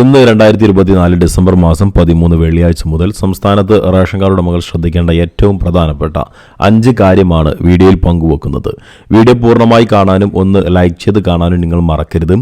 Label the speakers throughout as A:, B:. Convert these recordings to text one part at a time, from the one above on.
A: ഇന്ന് രണ്ടായിരത്തി ഇരുപത്തിനാല് ഡിസംബർ മാസം പതിമൂന്ന് വെള്ളിയാഴ്ച മുതൽ സംസ്ഥാനത്ത് റേഷൻ കാർഡ് ഉടമകൾ ശ്രദ്ധിക്കേണ്ട ഏറ്റവും പ്രധാനപ്പെട്ട അഞ്ച് കാര്യമാണ് വീഡിയോയിൽ പങ്കുവെക്കുന്നത്. വീഡിയോ പൂർണമായി കാണാനും ഒന്ന് ലൈക്ക് ചെയ്ത് കാണാനും നിങ്ങൾ മറക്കരുത്.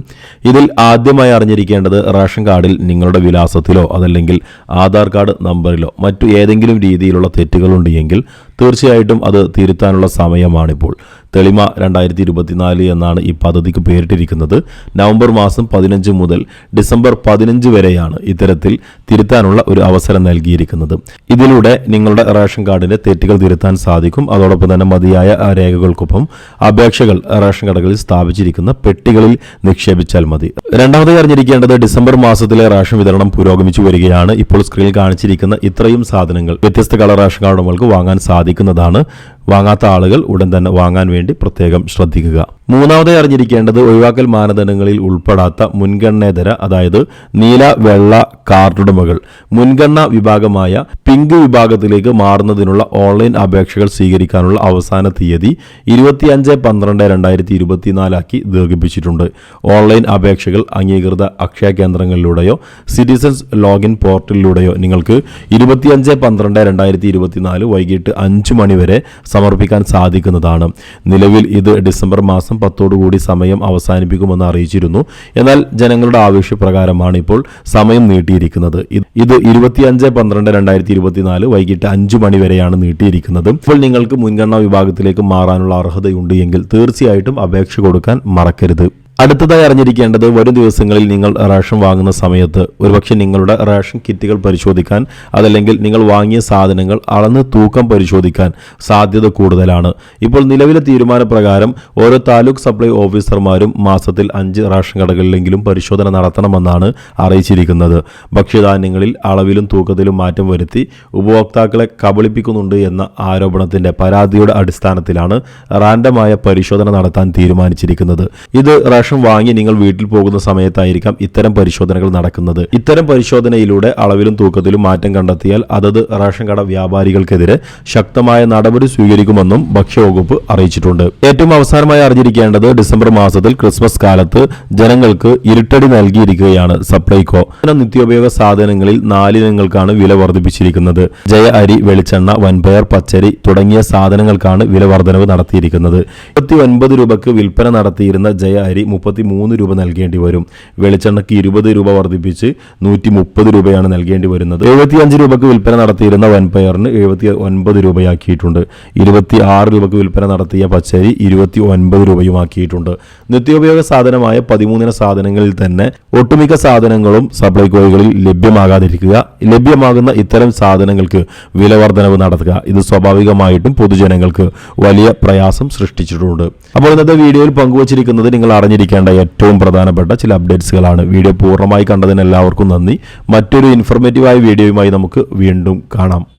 A: ഇതിൽ ആദ്യമായി അറിഞ്ഞിരിക്കേണ്ടത് റേഷൻ കാർഡിൽ നിങ്ങളുടെ വിലാസത്തിലോ അതല്ലെങ്കിൽ ആധാർ കാർഡ് നമ്പറിലോ മറ്റു ഏതെങ്കിലും രീതിയിലുള്ള തെറ്റുകളുണ്ട് എങ്കിൽ തീർച്ചയായിട്ടും അത് തിരുത്താനുള്ള സമയമാണിപ്പോൾ. തെളിമ രണ്ടായിരത്തി ഇരുപത്തിനാല് എന്നാണ് ഈ പദ്ധതിക്ക് പേരിട്ടിരിക്കുന്നത്. നവംബർ മാസം പതിനഞ്ച് മുതൽ ഡിസംബർ പതിനഞ്ച് വരെയാണ് ഇത്തരത്തിൽ തിരുത്താനുള്ള ഒരു അവസരം നൽകിയിരിക്കുന്നത്. ഇതിലൂടെ നിങ്ങളുടെ റേഷൻ കാർഡിന്റെ തെറ്റുകൾ തിരുത്താൻ സാധിക്കും. അതോടൊപ്പം തന്നെ മതിയായ രേഖകൾക്കൊപ്പം അപേക്ഷകൾ റേഷൻ കടകളിൽ സ്ഥാപിച്ചിരിക്കുന്ന പെട്ടികളിൽ നിക്ഷേപിച്ചാൽ മതി. രണ്ടാമതായി അറിഞ്ഞിരിക്കേണ്ടത് ഡിസംബർ മാസത്തിലെ റേഷൻ വിതരണം പുരോഗമിച്ചു വരികയാണ്. ഇപ്പോൾ സ്ക്രീനിൽ കാണിച്ചിരിക്കുന്ന ഇത്രയും സാധനങ്ങൾ വ്യത്യസ്ത കളർ റേഷൻ കാർഡുകൾക്ക് വാങ്ങാൻ വാങ്ങാൻ സാധിക്കുന്നതാണ് വാങ്ങാത്ത ആളുകൾ ഉടൻ തന്നെ വാങ്ങാൻ വേണ്ടി പ്രത്യേകം ശ്രദ്ധിക്കുക. മൂന്നാമതായി അറിഞ്ഞിരിക്കേണ്ടത് ഒഴിവാക്കൽ മാനദണ്ഡങ്ങളിൽ ഉൾപ്പെടാത്ത മുൻഗണനേതര അതായത് നീല വെള്ള കാർഡുടമകൾ മുൻഗണനാ വിഭാഗമായ പിങ്ക് വിഭാഗത്തിലേക്ക് മാറുന്നതിനുള്ള ഓൺലൈൻ അപേക്ഷകൾ സ്വീകരിക്കാനുള്ള അവസാന തീയതി ഇരുപത്തിയഞ്ച് പന്ത്രണ്ട് രണ്ടായിരത്തി ഇരുപത്തിനാലാക്കി ദീർഘിപ്പിച്ചിട്ടുണ്ട്. ഓൺലൈൻ അപേക്ഷകൾ അംഗീകൃത അക്ഷയ കേന്ദ്രങ്ങളിലൂടെയോ സിറ്റിസൺസ് ലോഗിൻ പോർട്ടലിലൂടെയോ നിങ്ങൾക്ക് ഇരുപത്തിയഞ്ച് പന്ത്രണ്ട് രണ്ടായിരത്തി ഇരുപത്തിനാല് വൈകിട്ട് അഞ്ച് മണിവരെ സമർപ്പിക്കാൻ സാധിക്കുന്നതാണ്. നിലവിൽ ഇത് ഡിസംബർ മാസം പത്തോടുകൂടി സമയം അവസാനിപ്പിക്കുമെന്ന് അറിയിച്ചിരുന്നു. എന്നാൽ ജനങ്ങളുടെ ആവശ്യപ്രകാരമാണ് ഇപ്പോൾ സമയം നീട്ടിയിരിക്കുന്നത്. ഇത് ഇരുപത്തിയഞ്ച് പന്ത്രണ്ട് രണ്ടായിരത്തി ഇരുപത്തിനാല് വൈകിട്ട് അഞ്ചു മണി വരെയാണ് നീട്ടിയിരിക്കുന്നത്. ഇപ്പോൾ നിങ്ങൾക്ക് മുൻഗണനാ വിഭാഗത്തിലേക്ക് മാറാനുള്ള അർഹതയുണ്ട് എങ്കിൽ തീർച്ചയായിട്ടും അപേക്ഷ കൊടുക്കാൻ മറക്കരുത്. അടുത്തതായി അറിഞ്ഞിരിക്കേണ്ടത് വരും ദിവസങ്ങളിൽ നിങ്ങൾ റേഷൻ വാങ്ങുന്ന സമയത്ത് ഒരുപക്ഷെ നിങ്ങളുടെ റേഷൻ കിറ്റുകൾ പരിശോധിക്കാൻ അതല്ലെങ്കിൽ നിങ്ങൾ വാങ്ങിയ സാധനങ്ങൾ അളന്ന് തൂക്കം പരിശോധിക്കാൻ സാധ്യത കൂടുതലാണ്. ഇപ്പോൾ നിലവിലെ തീരുമാനപ്രകാരം ഓരോ താലൂക്ക് സപ്ലൈ ഓഫീസർമാരും മാസത്തിൽ അഞ്ച് റേഷൻ കടകളിലെങ്കിലും പരിശോധന നടത്തണമെന്നാണ് അറിയിച്ചിരിക്കുന്നത്. ഭക്ഷ്യധാന്യങ്ങളിൽ അളവിലും തൂക്കത്തിലും മാറ്റം വരുത്തി ഉപഭോക്താക്കളെ കബളിപ്പിക്കുന്നുണ്ട് എന്ന ആരോപണത്തിന്റെ പരാതിയുടെ അടിസ്ഥാനത്തിലാണ് റാൻഡമായ പരിശോധന നടത്താൻ തീരുമാനിച്ചിരിക്കുന്നത്. ഇത് റേഷൻ വാങ്ങി നിങ്ങൾ വീട്ടിൽ പോകുന്ന സമയത്തായിരിക്കാം ഇത്തരം പരിശോധനകൾ നടക്കുന്നത്. ഇത്തരം പരിശോധനയിലൂടെ അളവിലും തൂക്കത്തിലും മാറ്റം കണ്ടെത്തിയാൽ അതത് റേഷൻ കട വ്യാപാരികൾക്കെതിരെ ശക്തമായ നടപടി സ്വീകരിക്കുമെന്നും ഭക്ഷ്യവകുപ്പ് അറിയിച്ചിട്ടുണ്ട്. ഏറ്റവും അവസാനമായി അറിഞ്ഞിരിക്കേണ്ടത് ഡിസംബർ മാസത്തിൽ ക്രിസ്മസ് കാലത്ത് ജനങ്ങൾക്ക് ഇരുട്ടടി നൽകിയിരിക്കുകയാണ് സപ്ലൈകോ. നിത്യോപയോഗ സാധനങ്ങളിൽ നാലിനങ്ങൾക്കാണ് വില വർദ്ധിപ്പിച്ചിരിക്കുന്നത്. ജയ അരി വെളിച്ചെണ്ണ വൻപയർ പച്ചരി തുടങ്ങിയ സാധനങ്ങൾക്കാണ് വില വർധനവ് നടത്തിയിരിക്കുന്നത്. ഇരുപത്തി ഒൻപത് രൂപക്ക് വിൽപ്പന നടത്തിയിരുന്ന ജയ അരി മുപ്പത്തി മൂന്ന് രൂപ നൽകേണ്ടി വരും. വെളിച്ചെണ്ണയ്ക്ക് ഇരുപത് രൂപ വർദ്ധിപ്പിച്ച് നൂറ്റി മുപ്പത് രൂപയാണ് നൽകേണ്ടി വരുന്നത്. എഴുപത്തിയഞ്ച് രൂപക്ക് വിൽപ്പന നടത്തിയിരുന്ന വൻപയറിന് എഴുപത്തി ഒൻപത് രൂപയാക്കിയിട്ടുണ്ട്. ഇരുപത്തി ആറ് രൂപക്ക് വിൽപ്പന നടത്തിയ പച്ചരി ഇരുപത്തി ഒൻപത് രൂപയുമാക്കിയിട്ടുണ്ട്. നിത്യോപയോഗ സാധനമായ പതിമൂന്നിന സാധനങ്ങളിൽ തന്നെ ഒട്ടുമിക്ക സാധനങ്ങളും സപ്ലൈകോകളിൽ ലഭ്യമാകാതിരിക്കുക ലഭ്യമാകുന്ന ഇത്തരം സാധനങ്ങൾക്ക് വില വർധനവ് നടത്തുക. ഇത് സ്വാഭാവികമായിട്ടും പൊതുജനങ്ങൾക്ക് വലിയ പ്രയാസം സൃഷ്ടിച്ചിട്ടുണ്ട്. അപ്പോൾ ഇന്നത്തെ വീഡിയോയിൽ പങ്കുവച്ചിരിക്കുന്നത് നിങ്ങൾ അറിഞ്ഞിരിക്കേണ്ട ഏറ്റവും പ്രധാനപ്പെട്ട ചില അപ്ഡേറ്റ്സുകളാണ്. വീഡിയോ പൂർണമായി കണ്ടതിന് എല്ലാവർക്കും നന്ദി. മറ്റൊരു ഇൻഫോർമേറ്റീവായ വീഡിയോയുമായി നമുക്ക് വീണ്ടും കാണാം.